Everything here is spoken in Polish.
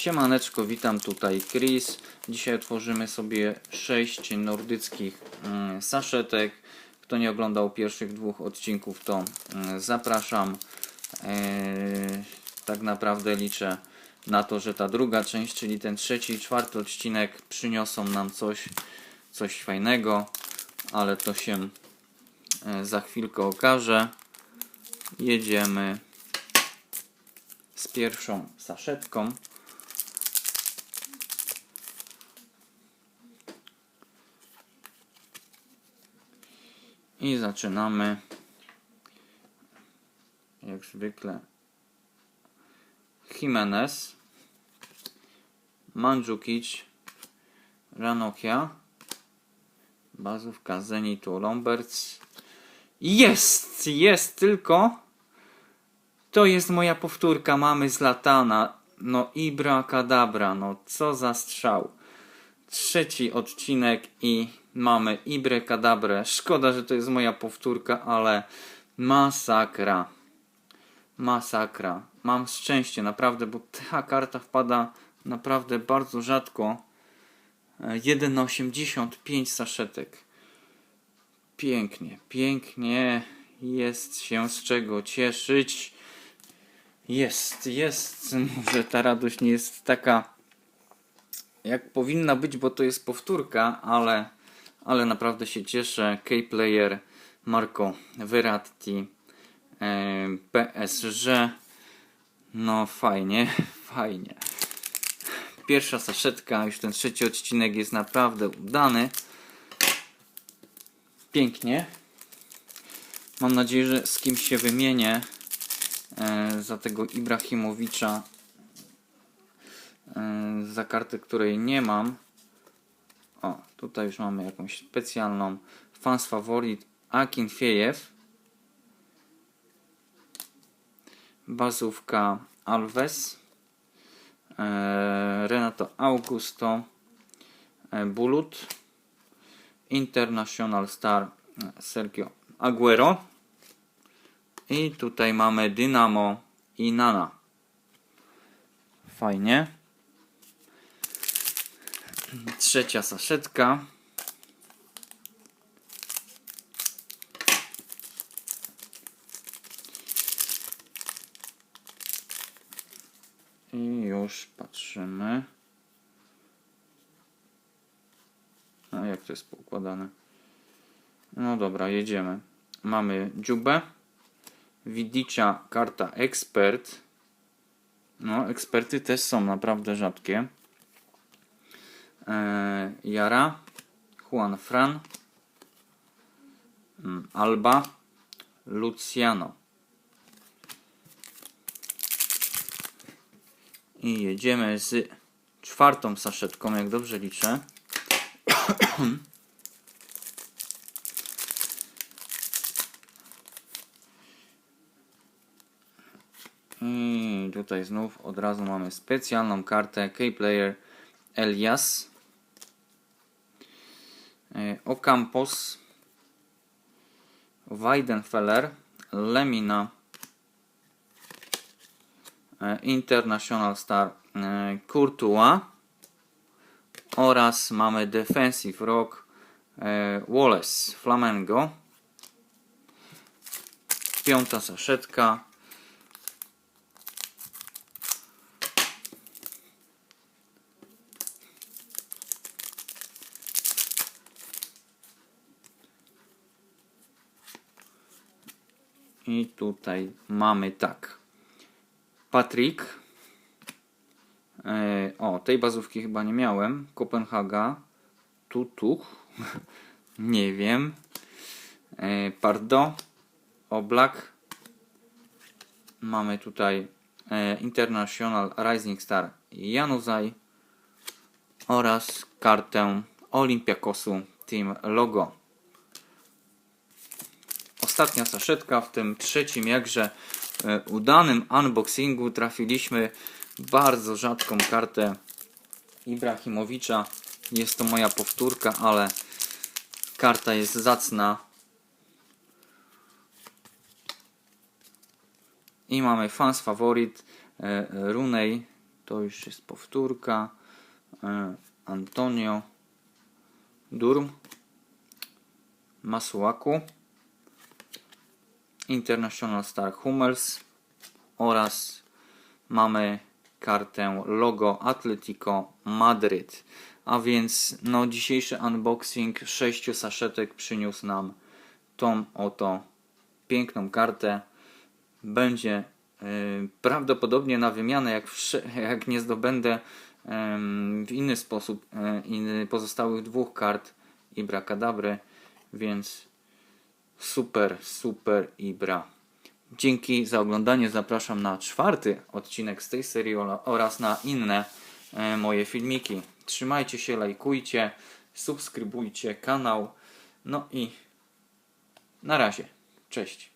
Siemaneczko, witam tutaj Chris. Dzisiaj otworzymy sobie 6 nordyckich mm, saszetek. Kto nie oglądał pierwszych dwóch odcinków, to mm, zapraszam. Eee, tak naprawdę liczę na to, że ta druga część, czyli ten trzeci i czwarty odcinek przyniosą nam coś, coś fajnego, ale to się e, za chwilkę okaże. Jedziemy z pierwszą saszetką. I zaczynamy. Jak zwykle. Jimenez, Mandzukic, Ranokia, bazówka Zenitu Lomberts. Jest! Jest tylko. To jest moja powtórka mamy z Latana. No Ibra Kadabra, no co za strzał. Trzeci odcinek i mamy Ibre Kadabrę. Szkoda, że to jest moja powtórka, ale masakra. Masakra. Mam szczęście, naprawdę, bo ta karta wpada naprawdę bardzo rzadko. E, 1 na 85 saszetek. Pięknie, pięknie. Jest się z czego cieszyć. Jest, jest. Może ta radość nie jest taka jak powinna być, bo to jest powtórka, ale, ale naprawdę się cieszę. K-Player, Marco Verratti, e, PSG. No fajnie, fajnie. Pierwsza saszetka, już ten trzeci odcinek jest naprawdę udany. Pięknie. Mam nadzieję, że z kimś się wymienię e, za tego Ibrahimowicza za kartę, której nie mam. O, tutaj już mamy jakąś specjalną fans favorit Akinfejew. Bazówka Alves. E, Renato Augusto. E, Bulut. International Star e, Sergio Aguero. I tutaj mamy Dynamo i Nana. Fajnie. Trzecia saszetka. I już patrzymy. A jak to jest poukładane? No dobra, jedziemy. Mamy dziubę. Widicia karta ekspert. No, eksperty też są naprawdę rzadkie. E, Jara, Juan Fran, mm, Alba, Luciano. I jedziemy z czwartą saszetką, jak dobrze liczę. I tutaj znów od razu mamy specjalną kartę K-Player Elias. E, Ocampos, Weidenfeller, Lemina, e, International Star e, Courtois oraz mamy Defensive Rock Wallace Flamengo. Piąta saszetka. I tutaj mamy tak. Patrick. E, o, tej bazówki chyba nie miałem. Kopenhaga. Tutuch. nie wiem. E, Pardo. Oblak. Mamy tutaj e, International Rising Star Januzaj oraz kartę Olympiakosu Team Logo ostatnia saszetka w tym trzecim jakże e, udanym unboxingu trafiliśmy bardzo rzadką kartę Ibrahimowicza. Jest to moja powtórka, ale karta jest zacna. I mamy fans favorit e, Runej To już jest powtórka. E, Antonio Durm. Masuaku. International Star Hummels oraz mamy kartę logo Atletico Madryt. A więc no, dzisiejszy unboxing sześciu saszetek przyniósł nam tą oto piękną kartę. Będzie y, prawdopodobnie na wymianę, jak, jak nie zdobędę em, w inny sposób y, inny, pozostałych dwóch kart Ibra Kadabry, więc super, super Ibra. Dzięki za oglądanie. Zapraszam na czwarty odcinek z tej serii oraz na inne e, moje filmiki. Trzymajcie się, lajkujcie, subskrybujcie kanał. No i na razie. Cześć.